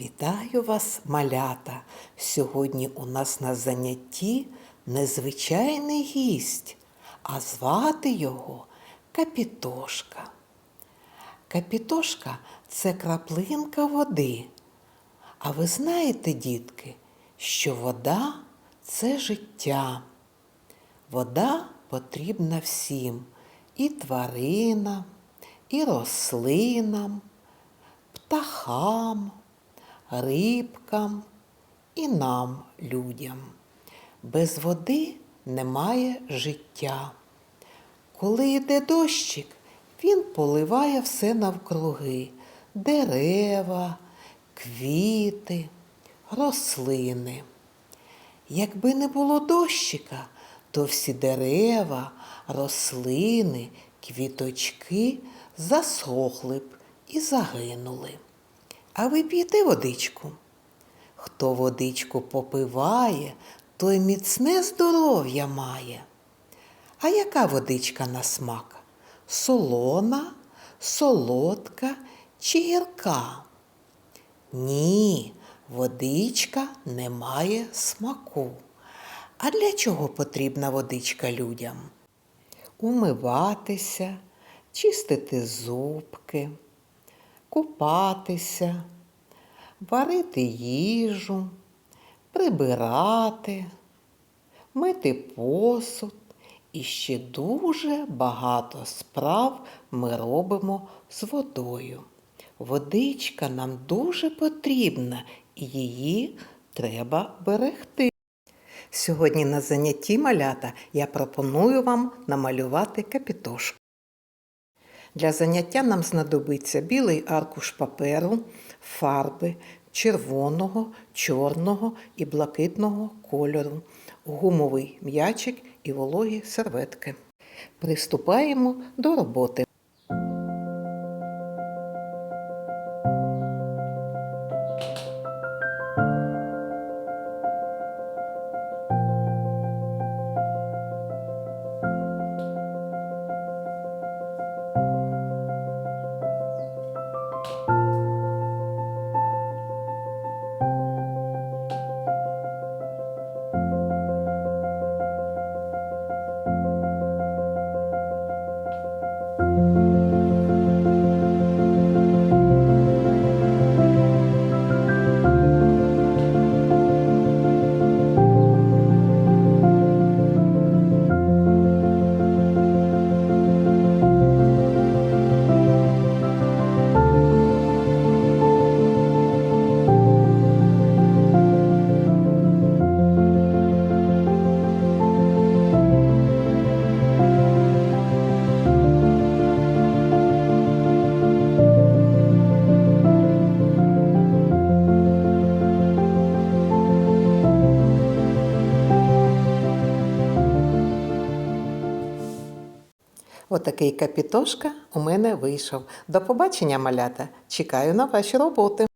Вітаю вас, малята! Сьогодні у нас на занятті незвичайний гість, а звати його Капітошка. Капітошка це краплинка води. А ви знаєте, дітки, що вода це життя. Вода потрібна всім і тваринам, і рослинам, птахам, рибкам і нам, людям. Без води немає життя. Коли йде дощик, він поливає все навкруги дерева, квіти, рослини. Якби не було дощика, то всі дерева, рослини, квіточки засохли б і загинули. А ви п'єте водичку? Хто водичку попиває, той міцне здоров'я має. А яка водичка на смак? Солона, солодка чи гірка? Ні, водичка не має смаку. А для чого потрібна водичка людям? Умиватися, чистити зубки, купатися, варити їжу, прибирати, мити посуд і ще дуже багато справ ми робимо з водою. Водичка нам дуже потрібна і її треба берегти. Сьогодні на занятті малята я пропоную вам намалювати капітошку. Для заняття нам знадобиться білий аркуш паперу, фарби червоного, чорного і блакитного кольору, гумовий м'ячик і вологі серветки. Приступаємо до роботи. Отакий капітошка у мене вийшов. До побачення, малята! Чекаю на ваші роботи.